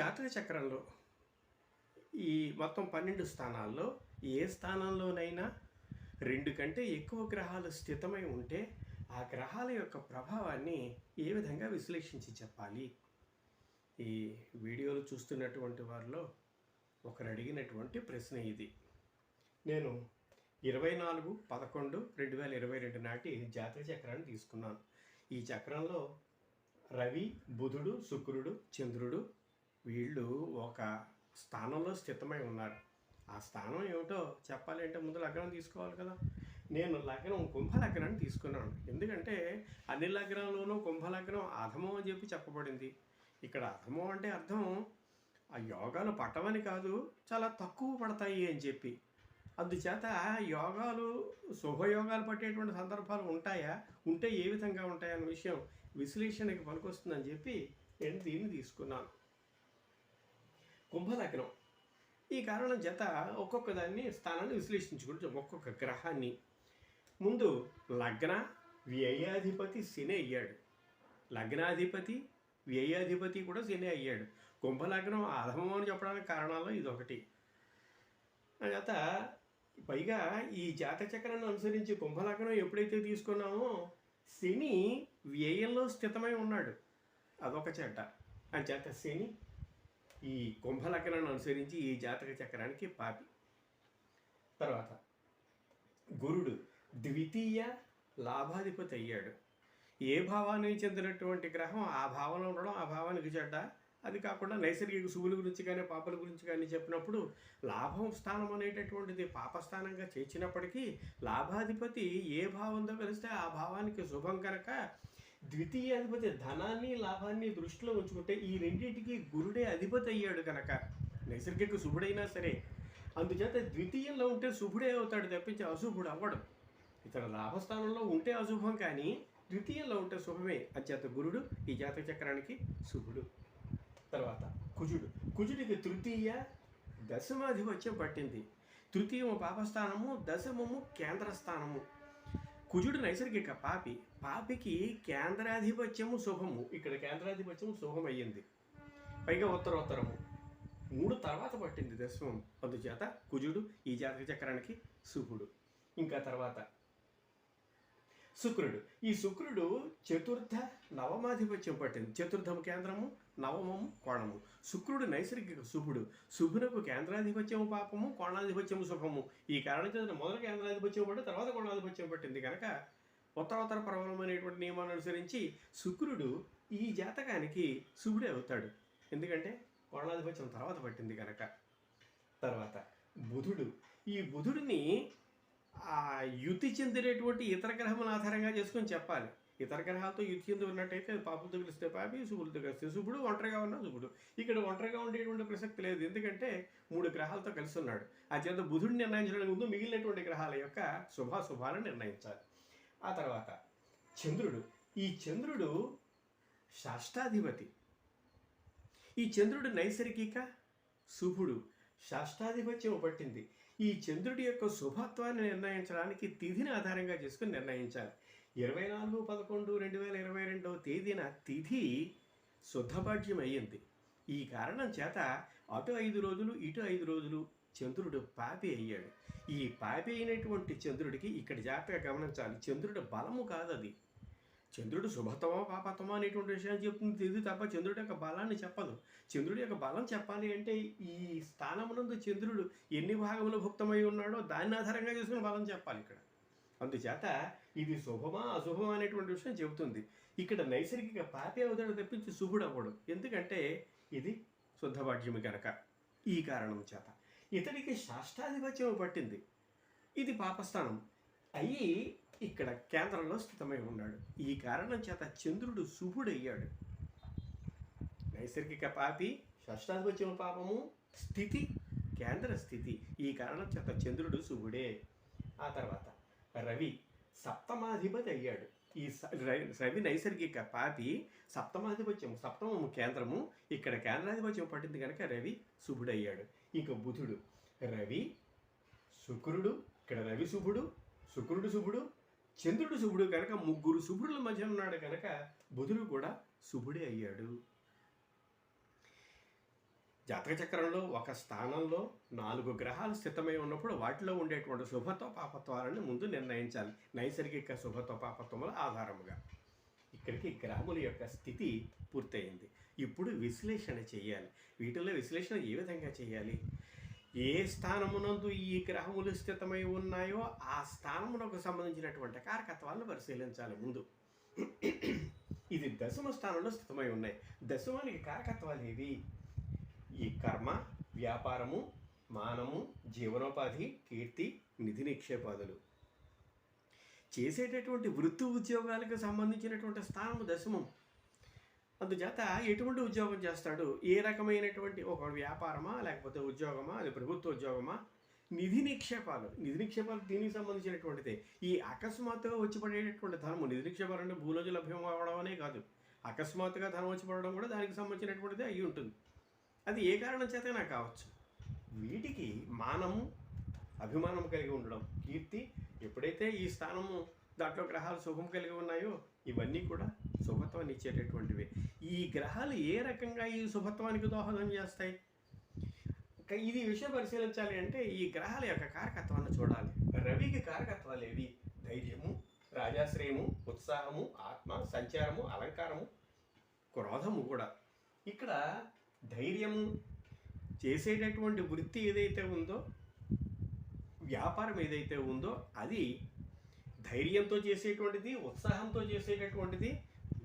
జాతక చక్రంలో ఈ మొత్తం పన్నెండు స్థానాల్లో ఏ స్థానంలోనైనా రెండు కంటే ఎక్కువ గ్రహాలు స్థితమై ఉంటే ఆ గ్రహాల యొక్క ప్రభావాన్ని ఏ విధంగా విశ్లేషించి చెప్పాలి? ఈ వీడియోలు చూస్తున్నటువంటి వారిలో ఒకరు అడిగినటువంటి ప్రశ్న ఇది. నేను ఇరవై నాలుగు పదకొండు రెండు వేల ఇరవై రెండు నాటి జాతక చక్రాన్ని తీసుకున్నాను. ఈ చక్రంలో రవి బుధుడు శుక్రుడు చంద్రుడు వీళ్ళు ఒక స్థానంలో స్థితమై ఉన్నారు. ఆ స్థానం ఏమిటో చెప్పాలి అంటే ముందు లగ్నం తీసుకోవాలి కదా. నేను లగ్నం కుంభ లగ్నాన్ని తీసుకున్నాను. ఎందుకంటే అన్ని లగ్నంలోనూ కుంభ లగ్నం అధమం అని చెప్పి చెప్పబడింది. ఇక్కడ అధమం అంటే అర్థం ఆ యోగాలు పట్టమని కాదు చాలా తక్కువ పడతాయి అని చెప్పి. అందుచేత యోగాలు శుభయోగాలు పట్టేటువంటి సందర్భాలు ఉంటాయా? ఉంటే ఏ విధంగా ఉంటాయన్న విషయం విశ్లేషణకి పనికొస్తుందని చెప్పి నేను దీన్ని తీసుకున్నాను. కుంభలగ్నం ఈ కారణం చేత ఒక్కొక్క దాన్ని స్థానాన్ని విశ్లేషించుకుంటూ ఒక్కొక్క గ్రహాన్ని. ముందు లగ్న వ్యయాధిపతి శని అయ్యాడు. లగ్నాధిపతి వ్యయాధిపతి కూడా శని అయ్యాడు. కుంభలగ్నం అధమం అని చెప్పడానికి కారణాల్లో ఇది ఒకటి. చేత పైగా ఈ జాత చక్రాన్ని అనుసరించి కుంభలగ్నం ఎప్పుడైతే తీసుకున్నామో శని వ్యయంలో స్థితమై ఉన్నాడు. అదొక చెడ్డ చేత శని ఈ కుంభలగ్నం అనుసరించి ఈ జాతక చక్రానికి పాపి. తర్వాత గురుడు ద్వితీయ లాభాధిపతి అయ్యాడు. ఏ భావానికి చెందినటువంటి గ్రహం ఆ భావంలో ఉండడం ఆ భావానికి చెడ్డ? అది కాకుండా నైసర్గిక శుభుల గురించి కానీ పాపల గురించి కానీ చెప్పినప్పుడు లాభం స్థానం అనేటటువంటిది పాపస్థానంగా చేర్చినప్పటికీ లాభాధిపతి ఏ భావంతో కలిస్తే ఆ భావానికి శుభం కనుక ద్వితీయాధిపతి ధనాన్ని లాభాన్ని దృష్టిలో ఉంచుకుంటే ఈ రెండింటికి గురుడే అధిపతి అయ్యాడు కనుక నైసర్గిక శుభుడైనా సరే. అందుచేత ద్వితీయంలో ఉంటే శుభుడే అవుతాడు తప్పించి అశుభుడు అవ్వడు. ఇతర లాభస్థానంలో ఉంటే అశుభం కానీ ద్వితీయంలో ఉంటే శుభమే. అంచేత గురుడు ఈ జాతక చక్రానికి శుభుడు. తర్వాత కుజుడు. కుజుడికి తృతీయ దశమాధిపత్యం పట్టింది. తృతీయము పాపస్థానము దశమము కేంద్రస్థానము. కుజుడు నైసర్గిక పాపి పాపికి కేంద్రాధిపత్యము శుభము. ఇక్కడ కేంద్రాధిపత్యము శుభమయ్యింది. పైగా ఉత్తరోత్తరము. మూడు తర్వాత పట్టింది దశమం. అందుచేత కుజుడు ఈ జాతక చక్రానికి శుభుడు. ఇంకా తర్వాత శుక్రుడు. ఈ శుక్రుడు చతుర్థ నవమాధిపత్యం పట్టింది. చతుర్థము కేంద్రము నవమము కోణము. శుక్రుడు నైసర్గిక శుభుడు. శుభునకు కేంద్రాధిపత్యము పాపము కోణాధిపత్యము శుభము. ఈ కారణం చేత మొదట కేంద్రాధిపత్యం పట్టి తర్వాత కోణాధిపత్యం పట్టింది కనుక ఉత్తరోత్తర ప్రబలమైనటువంటి నియమాన్ని అనుసరించి శుక్రుడు ఈ జాతకానికి శుభుడే అవుతాడు. ఎందుకంటే కోణాధిపత్యం తర్వాత పట్టింది కనుక తర్వాత బుధుడు. ఈ బుధుడిని యుతి చెందినటువంటి ఇతర గ్రహముల ఆధారంగా చేసుకొని చెప్పాలి. ఇతర గ్రహాలతో యుతి చెంది ఉన్నట్టయితే అది పాపులతో కలిస్తే పాపి శుభులతో కలిస్తే శుభుడు ఒంటరిగా ఉన్న శుభుడు. ఇక్కడ ఒంటరిగా ఉండేటువంటి ప్రసక్తి లేదు. ఎందుకంటే మూడు గ్రహాలతో కలిసి ఉన్నాడు. ఆ చేత బుధుడిని నిర్ణయించడానికి ముందు మిగిలినటువంటి గ్రహాల యొక్క శుభాశుభాలను నిర్ణయించాలి. ఆ తర్వాత చంద్రుడు. ఈ చంద్రుడు షష్టాధిపతి. ఈ చంద్రుడు నైసర్గిక శుభుడు. షష్టాధిపత్యం పట్టింది ఈ చంద్రుడి యొక్క శుభత్వాన్ని నిర్ణయించడానికి తిథిని ఆధారంగా చేసుకుని నిర్ణయించాలి. ఇరవై నాలుగు పదకొండు రెండు వేల ఇరవై రెండవ తేదీన తిథి శుద్ధపాఠ్యం అయ్యింది ఈ కారణం చేత అటు ఐదు రోజులు ఇటు ఐదు రోజులు చంద్రుడు పాపి అయ్యాడు. ఈ పాపి అయినటువంటి చంద్రుడికి ఇక్కడ జాగ్రత్తగా గమనించాలి. చంద్రుడి బలము కాదు అది చంద్రుడు శుభతమో పాపతమో అనేటువంటి విషయాన్ని చెప్తుంది. ఇది తప్ప చంద్రుడి యొక్క బలాన్ని చెప్పదు. చంద్రుడి యొక్క బలం చెప్పాలి అంటే ఈ స్థానమునందు చంద్రుడు ఎన్ని భాగములు భుక్తమై ఉన్నాడో దాన్ని ఆధారంగా చేసుకుని బలం చెప్పాలి ఇక్కడ. అందుచేత ఇది శుభమా అశుభమా అనేటువంటి విషయం చెబుతుంది. ఇక్కడ నైసర్గిక పాపి అవుతాడు తప్పించి శుభుడు అవ్వడు ఎందుకంటే ఇది శుద్ధభాగ్యము కనుక ఈ కారణం చేత. ఇతడికి షష్టాధిపత్యం పట్టింది. ఇది పాపస్థానం. అయ్యి ఇక్కడ కేంద్రంలో స్థితమై ఉన్నాడు. ఈ కారణం చేత చంద్రుడు శుభుడయ్యాడు. నైసర్గిక పాపి షష్టాధిపత్యం పాపము స్థితి కేంద్ర స్థితి. ఈ కారణం చేత చంద్రుడు శుభుడే. ఆ తర్వాత రవి సప్తమాధిపతి అయ్యాడు. ఈ స- రవి నైసర్గిక పాపి సప్తమాధిపత్యం సప్తమము కేంద్రము ఇక్కడ కేంద్రాధిపత్యం పట్టింది కనుక రవి శుభుడయ్యాడు. ఇంకా బుధుడు రవి శుక్రుడు ఇక్కడ రవి శుభుడు శుక్రుడు శుభుడు చంద్రుడు శుభుడు కనుక ముగ్గురు శుభుడుల మధ్య ఉన్నాడు కనుక బుధుడు కూడా శుభుడే అయ్యాడు. జాతక చక్రంలో ఒక స్థానంలో నాలుగు గ్రహాలు స్థితమై ఉన్నప్పుడు వాటిలో ఉండేటువంటి శుభత్వ పాపత్వాలను ముందు నిర్ణయించాలి. నైసర్గిక శుభత్వ పాపత్వముల ఆధారముగా. ఇక్కడికి గ్రహముల యొక్క స్థితి పూర్తయింది. ఇప్పుడు విశ్లేషణ చేయాలి. వీటిలో విశ్లేషణ ఏ విధంగా చేయాలి? ఏ స్థానమునందు ఈ గ్రహములు స్థితమై ఉన్నాయో ఆ స్థానమునకు సంబంధించినటువంటి కారకత్వాలను పరిశీలించాలి ముందు. ఇది దశమ స్థానంలో స్థితమై ఉన్నాయి. దశమానికి కారకత్వాలు ఏవి? ఈ కర్మ వ్యాపారము మానము జీవనోపాధి కీర్తి నిధి నిక్షేపాదులు. చేసేటటువంటి వృత్తి ఉద్యోగాలకు సంబంధించినటువంటి స్థానము దశమం. అందుచేత ఎటువంటి ఉద్యోగం చేస్తాడు? ఏ రకమైనటువంటి ఒక వ్యాపారమా లేకపోతే ఉద్యోగమా అది ప్రభుత్వ ఉద్యోగమా? నిధి నిక్షేపాలు. నిధి నిక్షేపాలు దీనికి సంబంధించినటువంటిదే. ఈ అకస్మాత్తుగా వచ్చి పడేటటువంటి ధనము నిధి నిక్షేపాలు అంటే భూలోజు లభ్యం అవడం అనే కాదు. అకస్మాత్తుగా ధనం వచ్చి పడడం కూడా దానికి సంబంధించినటువంటిదే అయి ఉంటుంది. అది ఏ కారణం చేతైనా కావచ్చు. వీటికి మానము అభిమానం కలిగి ఉండడం కీర్తి ఎప్పుడైతే ఈ స్థానము దాంట్లో గ్రహాలు శుభం కలిగి ఉన్నాయో ఇవన్నీ కూడా శుభత్వాన్ని ఇచ్చేటటువంటివి ఈ గ్రహాలు ఏ రకంగా ఈ శుభత్వానికి దోహదం చేస్తాయి? ఇంకా ఇది విషయం పరిశీలించాలి అంటే ఈ గ్రహాల యొక్క కారకత్వాన్ని చూడాలి. రవికి కారకత్వాలు ఏవి? ధైర్యము రాజాశ్రయము ఉత్సాహము ఆత్మ సంచారము అలంకారము క్రోధము కూడా. ఇక్కడ ధైర్యము చేసేటటువంటి వృత్తి ఏదైతే ఉందో వ్యాపారం ఏదైతే ఉందో అది ధైర్యంతో చేసేటువంటిది ఉత్సాహంతో చేసేటటువంటిది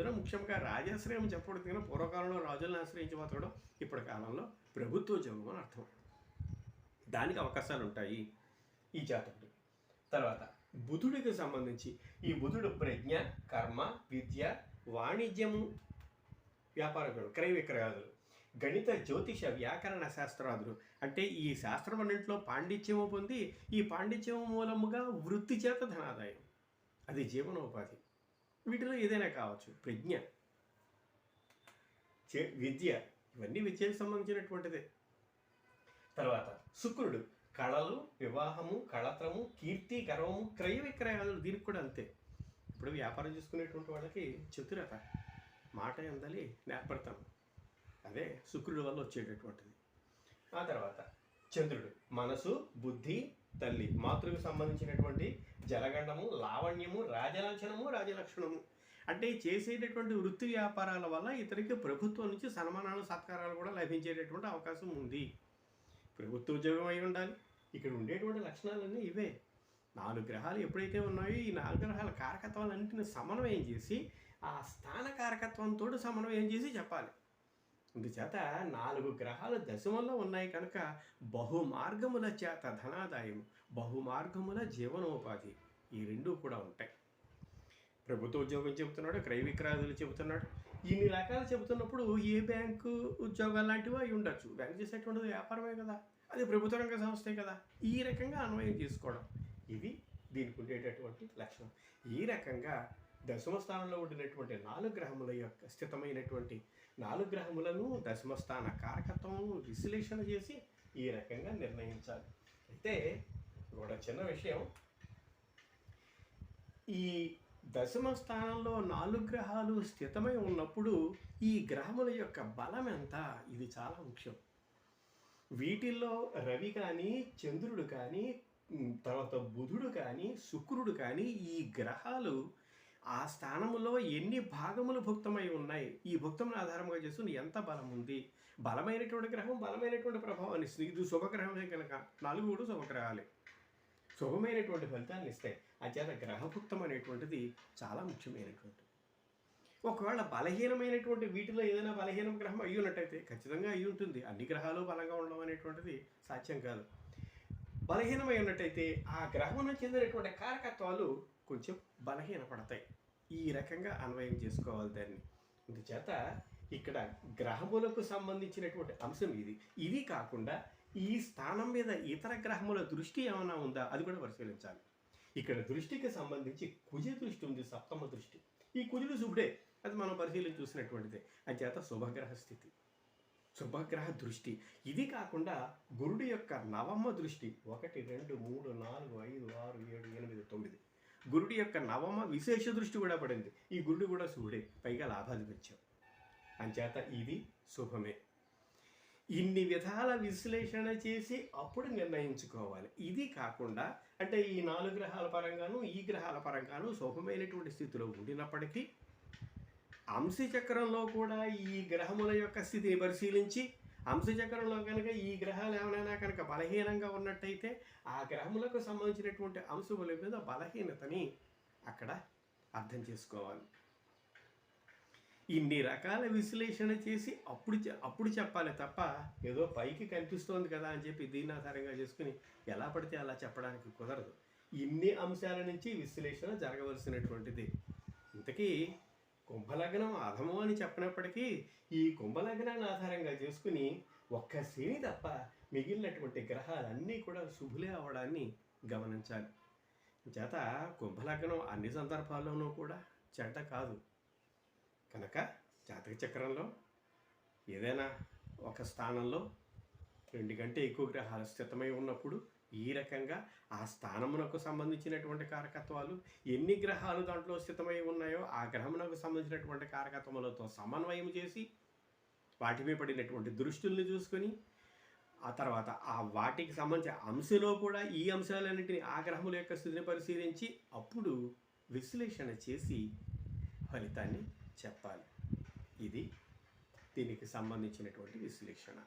ఇందులో ముఖ్యంగా రాజాశ్రయం చెప్పడం కానీ పూర్వకాలంలో రాజులను ఆశ్రయించి బతకడం ఇప్పటి కాలంలో ప్రభుత్వ ఉద్యోగం అని అర్థం. దానికి అవకాశాలు ఉంటాయి ఈ జాతకుడు. తర్వాత బుధుడికి సంబంధించి ఈ బుధుడు ప్రజ్ఞ కర్మ విద్య వాణిజ్యము వ్యాపారం క్రయ విక్రయాదులు గణిత జ్యోతిష వ్యాకరణ శాస్త్రాదులు. అంటే ఈ శాస్త్రమన్నింటిలో పాండిత్యము పొంది ఈ పాండిత్యము మూలముగా వృత్తి చేత ధనాదాయం. అది జీవనోపాధి. వీటిలో ఏదైనా కావచ్చు. ప్రజ్ఞ. చే- విద్య. ఇవన్నీ విద్యకు సంబంధించినటువంటిదే. తర్వాత శుక్రుడు. కళలు వివాహము కళత్రము కీర్తి గర్వము క్రయ విక్రయాలు దీనికి కూడా అంతే. ఇప్పుడు వ్యాపారం చేసుకునేటువంటి వాళ్ళకి చతురత. మాట ఎందలి నేర్పడతాం. అదే శుక్రుడి వల్ల వచ్చేటటువంటిది. ఆ తర్వాత చంద్రుడు. మనసు బుద్ధి తల్లి. మాతృకు సంబంధించినటువంటి జలగండము లావణ్యము రాజలాంఛనము రాజలక్షణము అంటే చేసేటటువంటి వృత్తి వ్యాపారాల వల్ల ఇతనికి ప్రభుత్వం నుంచి సన్మానాలు సత్కారాలు కూడా లభించేటటువంటి అవకాశం ఉంది. ప్రభుత్వ ఉద్యోగం అయి ఉండాలి. ఇక్కడ ఉండేటువంటి లక్షణాలన్నీ ఇవే. నాలుగు గ్రహాలు ఎప్పుడైతే ఉన్నాయో ఈ నాలుగు గ్రహాల కారకత్వాలన్నింటిని సమన్వయం చేసి ఆ స్థాన కారకత్వంతో సమన్వయం చేసి చెప్పాలి. అందుచేత నాలుగు గ్రహాలు దశమంలో ఉన్నాయి కనుక బహుమార్గముల చేత ధనాదాయం బహుమార్గముల జీవనోపాధి ఈ రెండు కూడా ఉంటాయి. ప్రభుత్వ ఉద్యోగం చెబుతున్నాడు క్రయ విక్రయాదులు చెబుతున్నాడు. ఇన్ని రకాలు చెబుతున్నప్పుడు ఏ బ్యాంకు ఉద్యోగాలు లాంటివి అయి ఉండొచ్చు. బ్యాంకు చేసేటువంటిది వ్యాపారమే కదా. అది ప్రభుత్వ రంగ సంస్థే కదా. ఈ రకంగా అన్వయం చేసుకోవడం ఇది దీనికి ఉండేటటువంటి లక్షణం. ఈ రకంగా దశమ స్థానంలో ఉండినటువంటి నాలుగు గ్రహముల యొక్క స్థితమైనటువంటి నాలుగు గ్రహములను దశమ స్థాన కారకత్వం విశ్లేషణ చేసి ఈ రకంగా నిర్ణయించాలి. అయితే కూడా చిన్న విషయం. ఈ దశమ స్థానంలో నాలుగు గ్రహాలు స్థితమై ఉన్నప్పుడు ఈ గ్రహముల యొక్క బలం ఎంత? ఇది చాలా ముఖ్యం. వీటిల్లో రవి కానీ చంద్రుడు కానీ తర్వాత బుధుడు కానీ శుక్రుడు కానీ ఈ గ్రహాలు ఆ స్థానములో ఎన్ని భాగములు భుక్తమై ఉన్నాయి? ఈ భుక్తమును ఆధారంగా చేసుకుని ఎంత బలం ఉంది? బలమైనటువంటి గ్రహం బలమైనటువంటి ప్రభావాన్ని ఇస్తుంది ఇది శుభగ్రహమే కనుక నాలుగు కూడా శుభగ్రహాలే. శుభమైనటువంటి ఫలితాన్ని ఇస్తాయి అంచేత గ్రహభుక్తం అనేటువంటిది చాలా ముఖ్యమైనటువంటి ఒకవేళ బలహీనమైనటువంటి వీటిలో ఏదైనా బలహీన గ్రహం అయ్యి ఉన్నట్టయితే ఖచ్చితంగా అయ్యి ఉంటుంది అన్ని గ్రహాలు బలంగా ఉండడం అనేటువంటిది సాధ్యం కాదు. బలహీనమై ఉన్నట్టయితే ఆ గ్రహం చెందినటువంటి కారకత్వాలు కొంచెం బలహీనపడతాయి. ఈ రకంగా అన్వయం చేసుకోవాలి దాన్ని. అందుచేత ఇక్కడ గ్రహములకు సంబంధించినటువంటి అంశం ఇది. ఇది కాకుండా ఈ స్థానం మీద ఇతర గ్రహముల దృష్టి ఏమైనా ఉందా? అది కూడా పరిశీలించాలి. ఇక్కడ దృష్టికి సంబంధించి కుజ దృష్టి ఉంది సప్తమ దృష్టి. ఈ కుజుడు శుభుడే. అది మనం పరిశీలించి చూసినటువంటిదే. అంచేత శుభగ్రహ స్థితి శుభగ్రహ దృష్టి. ఇది కాకుండా గురుడి యొక్క నవమ దృష్టి. ఒకటి రెండు మూడు నాలుగు ఐదు ఆరు ఏడు ఎనిమిది తొమ్మిది. గురుడి యొక్క నవమ విశేష దృష్టి కూడా పడింది. ఈ గురుడు కూడా శుభుడే. పైగా లాభాధిపత్యం అంచేత ఇది శుభమే. ఇన్ని విధాల విశ్లేషణ చేసి అప్పుడు నిర్ణయించుకోవాలి. ఇది కాకుండా అంటే ఈ నాలుగు గ్రహాల పరంగాను ఈ గ్రహాల పరంగాను శుభమైనటువంటి స్థితిలో ఉండినప్పటికీ అంశచక్రంలో కూడా ఈ గ్రహముల యొక్క స్థితిని పరిశీలించి అంశచక్రంలో కనుక ఈ గ్రహాలు ఏమైనా కనుక బలహీనంగా ఉన్నట్టయితే ఆ గ్రహములకు సంబంధించినటువంటి అంశముల మీద బలహీనతని అక్కడ అర్థం చేసుకోవాలి. ఇన్ని రకాల విశ్లేషణ చేసి అప్పుడు అప్పుడు చెప్పాలి తప్ప ఏదో పైకి కనిపిస్తోంది కదా అని చెప్పి దీన్ని ఆధారంగా చేసుకుని ఎలా పడితే అలా చెప్పడానికి కుదరదు. ఇన్ని అంశాల నుంచి విశ్లేషణ జరగవలసినటువంటిది. ఇంతకీ కుంభలగ్నం అధము అని చెప్పినప్పటికీ ఈ కుంభలగ్నాన్ని ఆధారంగా చేసుకుని ఒక్క శని తప్ప మిగిలినటువంటి గ్రహాలన్నీ కూడా శుభులే అవడాన్ని గమనించాలి. చేత కుంభలగ్నం అన్ని సందర్భాల్లోనూ కూడా చెడ్డ కాదు. కనుక జాతక చక్రంలో ఏదైనా ఒక స్థానంలో రెండు కంటే ఎక్కువ గ్రహాలు స్థితమై ఉన్నప్పుడు ఈ రకంగా ఆ స్థానమునకు సంబంధించినటువంటి కారకత్వాలు ఎన్ని గ్రహాలు దాంట్లో స్థితమై ఉన్నాయో ఆ గ్రహమునకు సంబంధించినటువంటి కారకత్వములతో సమన్వయం చేసి వాటి మీద పడినటువంటి దృష్టుల్ని చూసుకొని ఆ తర్వాత ఆ వాటికి సంబంధించిన అంశలో కూడా ఈ అంశాలన్నింటినీ ఆ గ్రహముల యొక్క స్థితిని పరిశీలించి అప్పుడు విశ్లేషణ చేసి ఫలితాన్ని చెప్పాలి. ఇది దీనికి సంబంధించినటువంటి విశ్లేషణ.